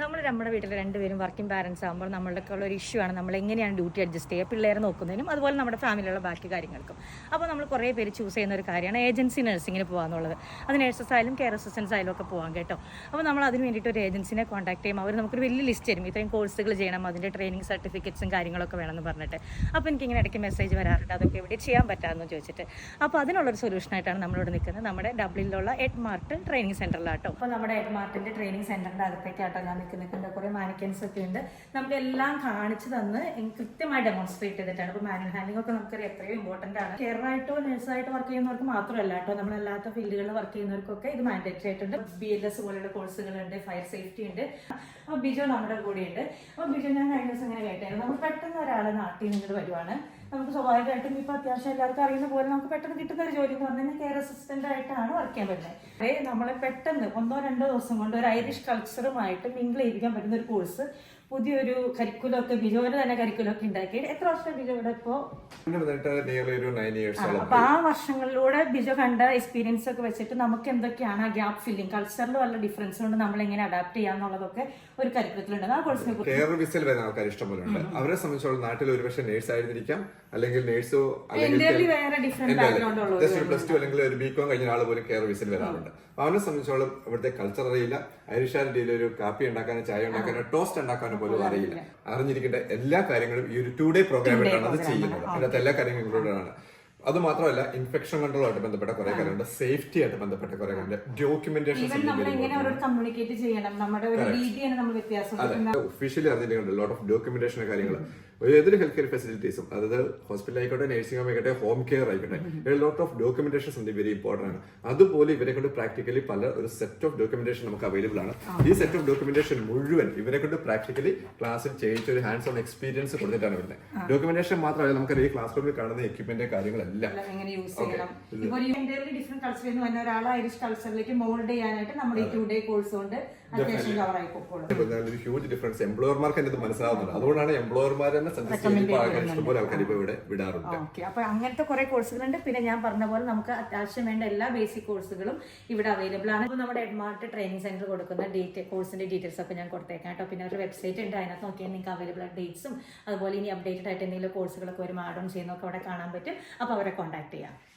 നമ്മൾ നമ്മുടെ വീട്ടിൽ രണ്ടുപേരും വർക്കിംഗ് പാരൻസ് ആകുമ്പോൾ നമ്മളുടെ ഉള്ള ഒരു ഇഷ്യൂ ആണ്. നമ്മൾ എങ്ങനെയാണ് ഡ്യൂട്ടി അഡ്ജസ്റ്റ് ചെയ്യുക? പിള്ളേരെ നോക്കുന്നതിനും അതുപോലെ നമ്മുടെ ഫാമിലിയുള്ള ബാക്കി കാര്യങ്ങൾക്കും. അപ്പോൾ നമ്മൾ കുറേ പേര് ചൂസ് ചെയ്യുന്ന ഒരു കാര്യമാണ് ഏജൻസി നഴ്സിങ്ങിന് പോകാന്നുള്ളത്. അത് നഴ്സസ് ആയാലും കെയർ അസിസ്റ്റൻസ് ആയാലും ഒക്കെ പോകാം കേട്ടോ. അപ്പോൾ നമ്മൾ അതിന് വേണ്ടിയിട്ട് ഒരു ഏജൻസിനെ കോൺടാക്ട് ചെയ്യും. അവർ നമുക്കൊരു വലിയ ലിസ്റ്റ് തരും. ഇത്രയും കോഴ്സുകൾ ചെയ്യണം അതിന്റെ ട്രെയിനിങ് സർട്ടിഫിക്കറ്റ്സും കാര്യങ്ങളൊക്കെ വേണമെന്ന് പറഞ്ഞിട്ട്. അപ്പോൾ എനിക്ക് ഇങ്ങനെ ഇടയ്ക്ക് മെസ്സേജ് വരാറുണ്ട്. അതൊക്കെ എവിടെ ചെയ്യാൻ പറ്റാമെന്ന് ചോദിച്ചിട്ട്. അപ്പോൾ അതിനുള്ളൊരു സൊല്യൂഷനായിട്ടാണ് നമ്മളിവിടെ നിൽക്കുന്നത്. നമ്മുടെ ഡബ്ലിനിലുള്ള എഡ് മാർട്ട് ട്രെയിനിങ് സെന്ററിലാട്ടോ അപ്പോൾ നമ്മുടെ എഡ് മാർട്ടിന്റെ ട്രെയിനിങ് സെന്ററിന്റെ അകത്തേക്കാട്ടോ ഞാൻ നിൽക്കുന്നത് കുറേ മാനിക്കൻസ് ഒക്കെ ഉണ്ട്. നമുക്കെല്ലാം കാണിച്ചു തന്ന് കൃത്യമായി ഡെമോൺസ്ട്രേറ്റ് ചെയ്തിട്ടാണ്. ഇപ്പോൾ മാനുവൽ ഹാൻഡിംഗ് ഒക്കെ നമുക്കറിയാം എത്രയും ഇമ്പോർട്ടന്റ് ആണ്. കെയറായിട്ടോ നഴ്സായിട്ടോ വർക്ക് ചെയ്യുന്നവർക്ക് മാത്രമല്ല കേട്ടോ. നമ്മളല്ലാത്ത ഫീൽഡുകളിൽ വർക്ക് ചെയ്യുന്നവർക്കൊക്കെ ഇത് മാൻഡേറ്ററി ആയിട്ടുണ്ട്. ബി എൽ എസ് പോലെയുള്ള കോഴ്സുകളുണ്ട് ഫയർ സേഫ്റ്റി ഉണ്ട്. അപ്പോൾ ബിജോ നമ്മുടെ കൂടെ ഉണ്ട് അപ്പോൾ ബിജോ ഞാൻ കഴിഞ്ഞ ദിവസം ഇങ്ങനെ കേട്ടായിരുന്നു നമ്മൾ പെട്ടെന്ന് ഒരാൾ നാട്ടിൽ നിന്ന് വരുവാണ്. നമുക്ക് സ്വാഭാവികമായിട്ടും ഇപ്പോൾ അത്യാവശ്യം എല്ലാവർക്കും അറിയുന്ന പോലെ നമുക്ക് പെട്ടെന്ന് കിട്ടുന്ന ഒരു ജോലി എന്ന് പറഞ്ഞാൽ കെയർ അസിസ്റ്റന്റ് ആയിട്ടാണ് വർക്ക് ചെയ്യാൻ പറ്റുന്നത് അതേ നമ്മളെ പെട്ടെന്ന് ഒന്നോ രണ്ടോ ദിവസം കൊണ്ട് ഒരു ഐറിഷ് കൾച്ചറുമായിട്ട് മിങ്കിൾ ചെയ്യിപ്പിക്കാൻ പറ്റുന്ന ഒരു കോഴ്സ് പുതിയൊരു കരിക്കുലം ഒക്കെ ബിജോന് തന്നെ കരിക്കുലം ഒക്കെ ഉണ്ടാക്കി എത്ര വർഷം ബിജോ ഇവിടെ ഇപ്പോ? അപ്പൊ ആ വർഷങ്ങളിലൂടെ ബിജോ കണ്ട എക്സ്പീരിയൻസ് ഒക്കെ വെച്ചിട്ട് നമുക്ക് എന്തൊക്കെയാണ് ആ ഗ്യാപ്പ് ഫില്ലിംഗ് കൾച്ചറിൽ വല്ല ഡിഫറൻസ് കൊണ്ട് നമ്മൾ എങ്ങനെ അഡാപ്റ്റ് ചെയ്യാന്നുള്ളതൊക്കെ ഒരു കരിക്കുലത്തിലുണ്ട്. ആ കോഴ്സിനെ കുറിച്ച്. വരുന്ന ആൾക്കാർ ഇഷ്ടംപോലെ ഉണ്ട് അവരെ സംബന്ധിച്ചോളം നാട്ടിൽ ഒരുപക്ഷെ നേഴ്സ് ആയിരുന്നിരിക്കാം അല്ലെങ്കിൽ നേഴ്സോ അല്ലെങ്കിൽ പ്ലസ് ടു അല്ലെങ്കിൽ ഒരു ബികോം കഴിഞ്ഞ ആൾ പോലും കെയർ വിസിൽ വരാറുണ്ട്. അവനെ സംബന്ധിച്ചോളം ഇവിടുത്തെ കൾച്ചർ അറിയില്ല. അരിഷാരിന്റെ ഒരു കാപ്പി ഉണ്ടാക്കാനോ ചായ ഉണ്ടാക്കാനോ ടോസ്റ്റ് ഉണ്ടാക്കാനോ പോലും അറിയില്ല. അറിഞ്ഞിരിക്കേണ്ട എല്ലാ കാര്യങ്ങളും ഈ ഒരു ടു ഡേ പ്രോഗ്രാമിലാണ് അത് ചെയ്യുന്നത്. അതിനകത്ത് എല്ലാ കാര്യങ്ങളും ഇൻക്ലൂഡഡ് അത് മാത്രമല്ല ഇൻഫെക്ഷൻ കൺട്രോളുമായിട്ട് ബന്ധപ്പെട്ട കുറെ കാര്യമുണ്ട് സേഫ്റ്റി ആയിട്ട് ബന്ധപ്പെട്ട കുറെ കാര്യമുണ്ട് ഡോക്യുമെന്റേഷൻ ഈവൻ നമ്മൾ എങ്ങനെ അവരോട് കമ്മ്യൂണിക്കേറ്റ് ചെയ്യണം. നമ്മുടെ ഒരു രീതിയാണ് നമ്മൾ വ്യത്യാസം ഒഫീഷ്യലി അറിഞ്ഞിട്ടുണ്ട് ലോട്ട് ഓഫ് ഡോക്യുമെന്റേഷൻ കാര്യങ്ങൾ ഏതൊരു ഹെൽത്ത് കെയർ ഫെസിലിറ്റീസും അതായത് ഹോസ്പിറ്റൽ ആയിക്കോട്ടെ നഴ്സിംഗ് ഹോം ആയിക്കോട്ടെ ഹോം കെയർ ആയിക്കോട്ടെ ലോട്ട് ഓഫ് ഡോക്യുമെന്റേഷൻ ഉണ്ട് വെരി ഇമ്പോർട്ടന്റ് ആണ്. അതുപോലെ ഇവരെ കൊണ്ട് പ്രാക്ടിക്കലി പല ഒരു സെറ്റ് ഓഫ് ഡോക്യുമെന്റേഷൻ നമുക്ക് അവൈലബിൾ ആണ്. ഈ സെറ്റ് ഓഫ് ഡോക്യുമെന്റേഷൻ മുഴുവൻ ഇവരെ കൊണ്ട് പ്രാക്ടിക്കലി ക്ലാസ്സിൽ ചെയ്യിച്ച ഒരു ഹാൻഡ്സ് ഓൺ എക്സ്പീരിയൻസ് കൊടുത്തിട്ടാണ് വരുന്നത് ഡോക്യുമെന്റേഷൻ മാത്രമല്ല നമുക്ക് ഈ ക്ലാസ് റൂമിൽ കാണുന്ന എക്യുപ്മെന്റ് കാര്യങ്ങളെല്ലാം. ഡിഫറെന്റ് കൾച്ചറിൽ നിന്ന് വന്ന ഒരാൾ ഐറിഷ് കൾച്ചറിലേക്ക് മോൾഡ് ചെയ്യാനായിട്ട് നമ്മൾ ഈ ടു ഡേ കോഴ്സ് കൊണ്ട് അത്യാവശ്യം കവർ ആയി പോക്കോളും ഒരു ഹ്യൂജ് ഡിഫറൻസ് എംപ്ലോയർമാർക്ക് എന്റെ ഇത് മനസ്സിലാവുന്നുണ്ട്. അതുകൊണ്ടാണ് എംപ്ലോയർമാർ തന്നെ ഇഷ്ടംപോലെ ആൾക്കാർ ഇപ്പൊ ഇവിടെ വിടാറുണ്ട്. ഓക്കെ അപ്പൊ അങ്ങനത്തെ കുറെ കോഴ്സുകളുണ്ട് പിന്നെ ഞാൻ പറഞ്ഞ പോലെ നമുക്ക് അത്യാവശ്യം വേണ്ട എല്ലാ ബേസിക് കോഴ്സുകളും ഇവിടെ അവൈലബിൾ ആണ്. നമ്മുടെ എഡ്മാർട്ട് ട്രെയിനിങ് സെന്റർ കൊടുക്കുന്ന ഡീറ്റെയിൽ കോഴ്സിന്റെ ഡീറ്റെയിൽസ് ഒക്കെ ഞാൻ കൊടുത്തേക്കാം കേട്ടോ. പിന്നെ ഒരു വെബ്സൈറ്റ് ഉണ്ട്. അതിനകത്ത് നോക്കിയാൽ നിങ്ങൾക്ക് അവൈലബിൾ ഡേറ്റ്സും അതുപോലെ ഇനി അപ്ഡേറ്റഡ് ആയിട്ട് എന്തെങ്കിലും കോഴ്സുകളൊക്കെ വരും. ആഡ് ഓൺ ചെയ്യുന്നൊക്കെ അവിടെ കാണാൻ പറ്റും. അപ്പോൾ അവരെ കോൺടാക്ട് ചെയ്യാം.